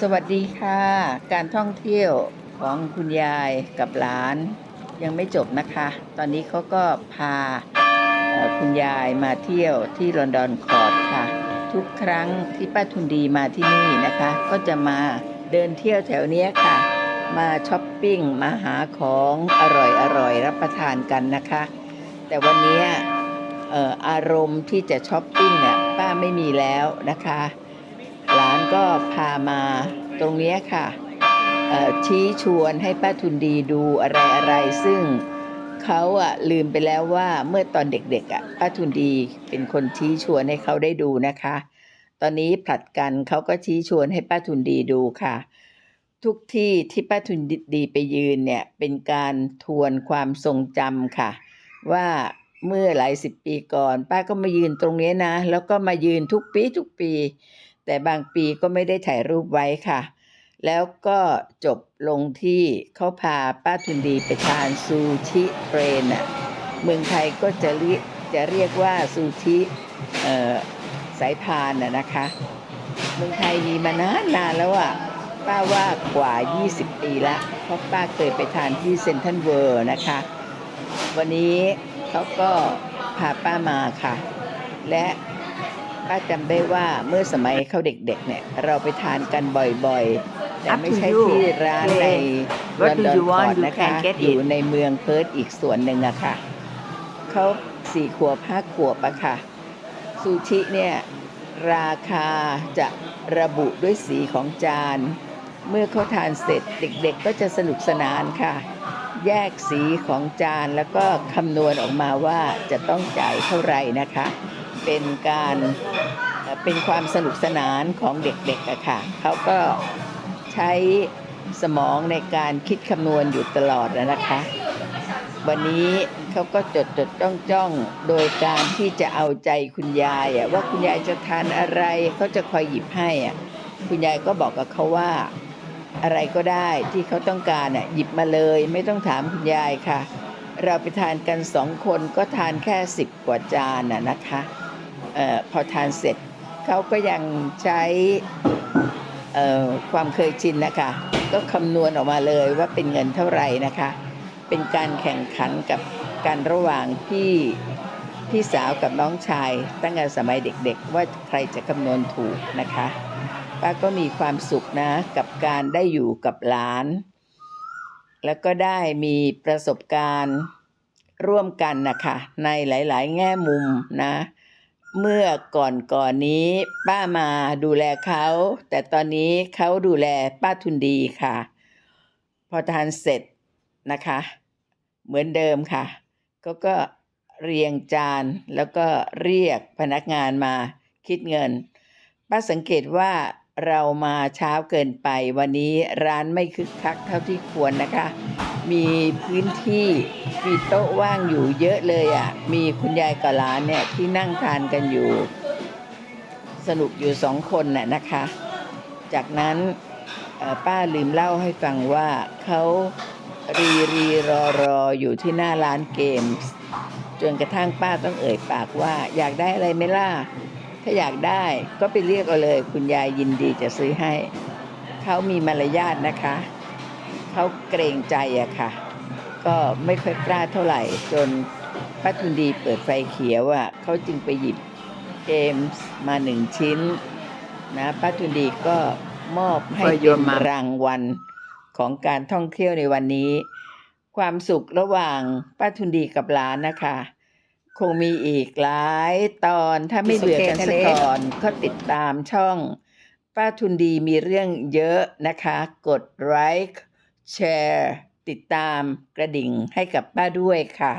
สวัสดีค่ะ การท่องเที่ยวของคุณยายกับหลานยังไม่จบนะคะ ตอนนี้เขาก็พาคุณยายมาเที่ยวที่ลอนดอนคอร์ดค่ะ ทุกครั้งที่ป้าทุนดีมาที่นี่นะคะ ก็จะมาเดินเที่ยวแถวนี้ค่ะ มาช้อปปิ้งมาหาของอร่อยๆรับประทานกันนะคะ แต่วันนี้อารมณ์ที่จะช้อปปิ้งเนี่ยป้าไม่มีแล้วนะคะ ก็พามาตรงนี้ค่ะชี้ชวนให้ป้าทุนดีดูอะไรอะไรซึ่งเขาอะลืมไปแล้วว่าเมื่อตอนเด็กๆอะป้าทุนดีเป็นคนชี้ชวนให้เขาได้ดูนะคะ ตอนนี้ผลัดกันเขาก็ชี้ชวนให้ป้าทุนดีดูค่ะ ทุกที่ที่ป้าทุนดีไปยืนเนี่ยเป็นการทวนความทรงจำค่ะ ว่าเมื่อหลายสิบปีก่อน ป้าก็มายืนตรงนี้นะ แล้วก็มายืนทุกปีทุกปี แต่บางปีก็ไม่ได้ถ่ายรูปไว้ค่ะ แล้วก็จบลงที่เขาพาป้าทุนดีไปทานซูชิเฟรนอะเมืองไทยก็จะเรียกจะเรียกว่าซูชิสายพานน่ะนะคะ เมืองไทยมีมานานนานแล้วอะป้าว่ากว่า 20 ปีละเพราะป้าเคยไปทานที่เซนทัลเวิร์นะคะ วันนี้เขาก็พาป้ามาค่ะ และ ป้าจำได้ว่าเมื่อสมัยเขาเด็กๆเนี่ย เราไปทานกันบ่อยๆ แต่ Up ไม่ to ใช่ you. ที่ร้านใน What ลอน do ดอน you คอ want? ร์ด You นะคะ can get อยู่ it. ในเมืองเพิร์ธอีกส่วนหนึ่งอะค่ะเขาสี่ขวบห้าขวบอะค่ะ ซูชิเนี่ย ราคาจะระบุด้วยสีของจาน เมื่อเขาทานเสร็จเด็กๆ ก็จะสนุกสนานค่ะ แยกสีของจานแล้วก็คำนวณออกมาว่าจะต้องจ่ายเท่าไหร่นะคะ เป็นการเป็นความสนุกสนานของเด็กๆอะค่ะเขาก็ใช้สมองในการคิดคำนวณอยู่ตลอดอะนะคะ วันนี้เขาก็จดจดจ้องจ้องโดยการที่จะเอาใจคุณยายอะว่าคุณยายจะทานอะไรเขาจะคอยหยิบให้อะคุณยายก็บอกกับเขาว่าอะไรก็ได้ที่เขาต้องการอะหยิบมาเลยไม่ต้องถามคุณยายค่ะ เราไปทานกันสองคนก็ทานแค่สิบกว่าจานน่ะนะคะ พอทานเสร็จเขาก็ยังใช้ความเคยชินนะคะ ก็คำนวณออกมาเลยว่าเป็นเงินเท่าไหร่นะคะ เป็นการแข่งขันกับการระหว่างพี่พี่สาวกับน้องชาย ตั้งแต่สมัยเด็กๆ ว่าใครจะคำนวณถูกนะคะป้าก็มีความสุขนะกับการได้อยู่กับหลาน แล้วก็ได้มีประสบการณ์ร่วมกันนะคะในหลาย ๆ แง่มุมนะ เมื่อก่อนก่อนนี้ป้ามาดูแลเขา แต่ตอนนี้เขาดูแลป้าทุนดีค่ะ พอทานเสร็จนะคะ เหมือนเดิมค่ะเขาก็เรียงจานแล้วก็เรียกพนักงานมาคิดเงิน ป้าสังเกตว่าเรามาเช้าเกินไปวันนี้ร้านไม่คึกคักเท่าที่ควรนะคะ มีพื้นที่มีโต๊ะว่างอยู่เยอะเลยอะ่ะ มีคุณยายกับหลานเนี่ยที่นั่งทานกันอยู่ สนุกอยู่สองคนน่ะนะคะ จากนั้นป้าลืมเล่าให้ฟังว่าเขารีรีรอรออยู่ที่หน้าร้านเกมส์จนกระทั่งป้าต้องเอ่ยปากว่า อยากได้อะไรไหมล่ะ ถ้าอยากได้ก็ไปเรียกเอาเลย คุณยายยินดีจะซื้อให้ เขามีมารยาทนะคะ เขาเกรงใจอะค่ะ ก็ไม่ค่อยกล้าเท่าไหร่ จนป้าทุนดีเปิดไฟเขียวอะเขาจึงไปหยิบเกมส์มาหนึ่งชิ้นนะป้าทุนดีก็มอบให้ For เป็ your น mom รางวัลของการท่องเที่ยวในวันนี้ ความสุขระหว่างป้าทุนดีกับหลานนะคะ คงมีอีกหลายตอนถ้าไม่ It's เบื่อ okay กันสักทะเลก่อนก็ติดตามช่อง ป้าทุนดีมีเรื่องเยอะนะคะ กดไลค์ แชร์ ติดตามกระดิ่งให้กับป้าด้วยค่ะ